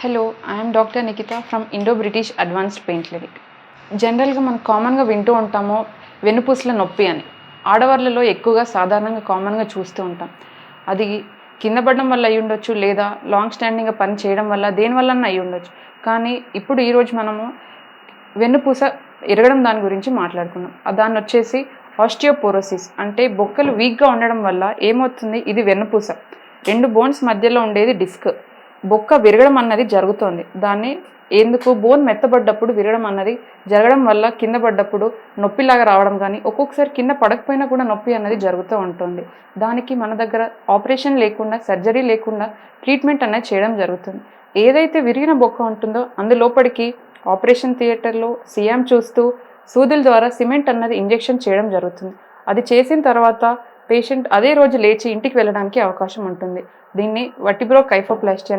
Hello I'm doctor Nikhita from Indo British advanced pain clinic జనరల్గా మనం కామన్గా వింటూ ఉంటాము వెన్నుపూసల నొప్పి అని. ఆడవాళ్ళలో ఎక్కువగా సాధారణంగా కామన్గా చూస్తూ ఉంటాం. అది కింద పడడం వల్ల అయి ఉండొచ్చు లేదా లాంగ్ స్టాండింగ్గా పని చేయడం వల్ల దేనివల్ల అయి ఉండొచ్చు. కానీ ఇప్పుడు ఈరోజు మనము వెన్నుపూస ఎరగడం దాని గురించి మాట్లాడుకున్నాం. దాన్ని వచ్చేసి ఆస్టియోపోరోసిస్ అంటే బొక్కలు వీక్గా ఉండడం వల్ల ఏమవుతుంది? ఇది వెన్నుపూస రెండు బోన్స్ మధ్యలో ఉండేది డిస్క్ బొక్క విరగడం అన్నది జరుగుతోంది. దాన్ని ఎందుకు బోన్ మెత్తబడ్డప్పుడు విరగడం అన్నది జరగడం వల్ల కింద పడ్డప్పుడు నొప్పిలాగా రావడం కానీ ఒక్కొక్కసారి కింద పడకపోయినా కూడా నొప్పి అన్నది జరుగుతూ ఉంటుంది. దానికి మన దగ్గర ఆపరేషన్ లేకుండా సర్జరీ లేకుండా ట్రీట్మెంట్ అనేది చేయడం జరుగుతుంది. ఏదైతే విరిగిన బొక్క ఉంటుందో అందులోపడికి ఆపరేషన్ థియేటర్లో సీఎం చూస్తూ సూదుల ద్వారా సిమెంట్ అన్నది ఇంజెక్షన్ చేయడం జరుగుతుంది. అది చేసిన తర్వాత పేషెంట్ అదే రోజు లేచి ఇంటికి వెళ్ళడానికి అవకాశం ఉంటుంది. దీన్ని వటిబ్రో కైఫోప్లాస్టీ అని